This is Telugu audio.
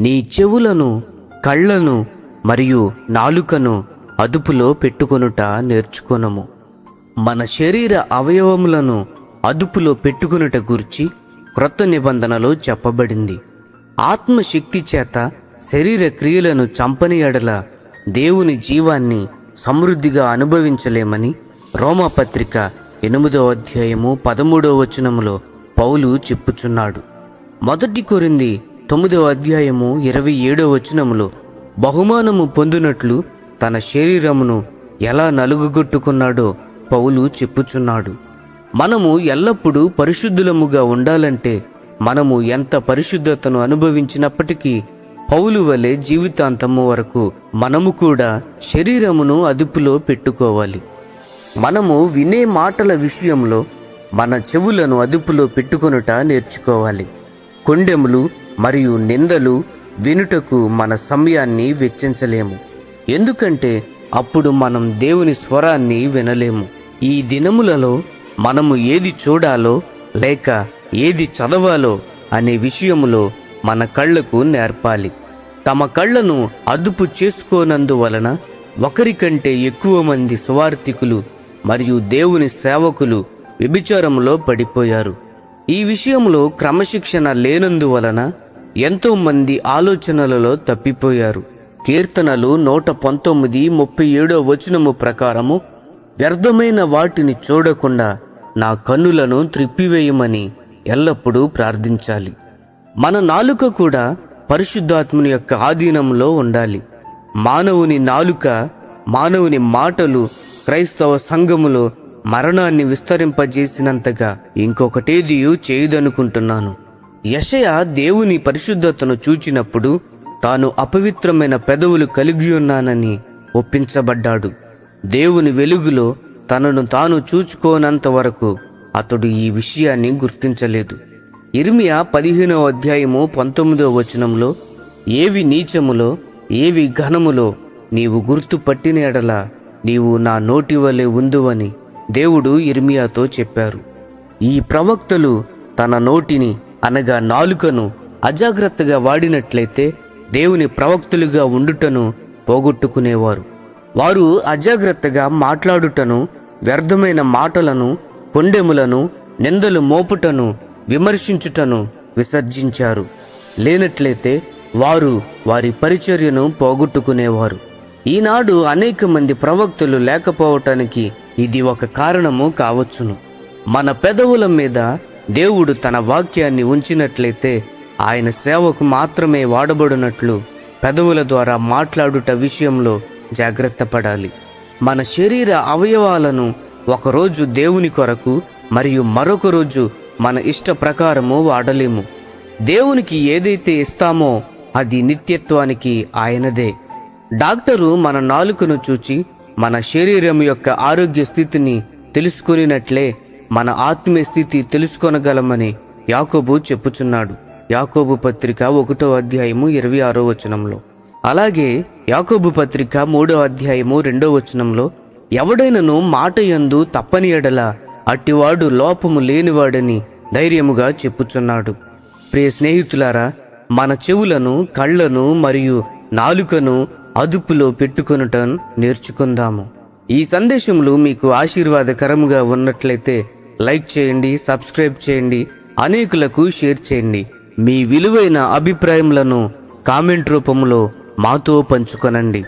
నీ చెవులను కళ్ళను మరియు నాలుకను అదుపులో పెట్టుకొనుట నేర్చుకొనము. మన శరీర అవయవములను అదుపులో పెట్టుకొనుట గురించి క్రొత్త నిబంధనలో చెప్పబడింది. ఆత్మశక్తి చేత శరీర క్రియలను చంపని ఎడల దేవుని జీవాన్ని సమృద్ధిగా అనుభవించలేమని రోమపత్రిక ఎనిమిదో అధ్యాయము పదమూడో వచనములో పౌలు చెప్పుచున్నాడు. మొదటి కొరింది తొమ్మిదవ అధ్యాయము ఇరవై ఏడో వచనములో బహుమానము పొందినట్లు తన శరీరమును ఎలా నలుగుగొట్టుకున్నాడో పౌలు చెప్పుచున్నాడు. మనము ఎల్లప్పుడూ పరిశుద్ధులముగా ఉండాలంటే మనము ఎంత పరిశుద్ధతను అనుభవించినప్పటికీ పౌలు వలె జీవితాంతము వరకు మనము కూడా శరీరమును అదుపులో పెట్టుకోవాలి. మనము వినే మాటల విషయంలో మన చెవులను అదుపులో పెట్టుకొనుట నేర్చుకోవాలి. కొండెములు మరియు నిందలు వినుటకు మన సమయాన్ని వెచ్చించలేము. ఎందుకంటే అప్పుడు మనం దేవుని స్వరాన్ని వినలేము. ఈ దినములలో మనము ఏది చూడాలో లేక ఏది చదవాలో అనే విషయములో మన కళ్ళకు నేర్పాలి. తమ కళ్ళను అదుపు చేసుకోనందువలన ఒకరికంటే ఎక్కువ మంది సువార్థికులు మరియు దేవుని సేవకులు వ్యభిచారంలో పడిపోయారు. ఈ విషయంలో క్రమశిక్షణ లేనందువలన ఎంతో మంది ఆలోచనలలో తప్పిపోయారు. కీర్తనలు నూట పంతొమ్మిది ముప్పై ఏడో వచనము ప్రకారము వ్యర్థమైన వాటిని చూడకుండా నా కన్నులను త్రిప్పివేయమని ఎల్లప్పుడూ ప్రార్థించాలి. మన నాలుక కూడా పరిశుద్ధాత్ముని యొక్క ఆధీనంలో ఉండాలి. మానవుని నాలుక మానవుని మాటలు క్రైస్తవ సంఘములో మరణాన్ని విస్తరింపజేసినంతగా ఇంకొకటేదియు చేయదనుకుంటున్నాను. యషయ దేవుని పరిశుద్ధతను చూచినప్పుడు తాను అపవిత్రమైన పెదవులు కలిగి ఉన్నానని ఒప్పించబడ్డాడు. దేవుని వెలుగులో తనను తాను చూచుకోనంత వరకు అతడు ఈ విషయాన్ని గుర్తించలేదు. ఇర్మియా పదిహేనవ అధ్యాయము పంతొమ్మిదవ వచనంలో ఏవి నీచములో ఏవి ఘనములో నీవు గుర్తు పట్టిన ఎడల నీవు నా నోటి వలె ఉందువని దేవుడు ఇర్మియాతో చెప్పారు. ఈ ప్రవక్తలు తన నోటిని అనగా నాలుకను అజాగ్రత్తగా వాడినట్లయితే దేవుని ప్రవక్తులుగా ఉండుటను పోగొట్టుకునేవారు. వారు అజాగ్రత్తగా మాట్లాడుటను వ్యర్థమైన మాటలను కొండెములను నిందలు మోపుటను విమర్శించుటను విసర్జించారు. లేనట్లయితే వారు వారి పరిచర్యను పోగొట్టుకునేవారు. ఈనాడు అనేక మంది ప్రవక్తలు లేకపోవటానికి ఇది ఒక కారణము కావచ్చును. మన పెదవుల మీద దేవుడు తన వాక్యాన్ని ఉంచినట్లయితే ఆయన సేవకు మాత్రమే వాడబడినట్లు పెదవుల ద్వారా మాట్లాడుట విషయంలో జాగ్రత్త పడాలి. మన శరీర అవయవాలను ఒకరోజు దేవుని కొరకు మరియు మరొక రోజు మన ఇష్ట ప్రకారము వాడలేము. దేవునికి ఏదైతే ఇస్తామో అది నిత్యత్వానికి ఆయనదే. డాక్టరు మన నాలుకను చూచి మన శరీరం యొక్క ఆరోగ్య స్థితిని తెలుసుకునినట్లే మన ఆత్మీయ స్థితి తెలుసుకొనగలమని యాకోబు చెప్పుచున్నాడు. యాకోబు పత్రిక ఒకటో అధ్యాయము ఇరవై ఆరో వచనంలో. అలాగే యాకోబు పత్రిక మూడో అధ్యాయము రెండో వచనంలో ఎవడైనను మాట యందు తప్పని ఎడల అట్టివాడు లోపము లేనివాడని ధైర్యముగా చెప్పుచున్నాడు. ప్రియ స్నేహితులారా మన చెవులను కళ్ళను మరియు నాలుకను అదుపులో పెట్టుకొనటం నేర్చుకుందాము. ఈ సందేశములు మీకు ఆశీర్వాదకరముగా ఉన్నట్లయితే లైక్ చేయండి సబ్స్క్రైబ్ చేయండి అనేకులకు షేర్ చేయండి. మీ విలువైన అభిప్రాయములను కామెంట్ రూపంలో మాతో పంచుకొనండి.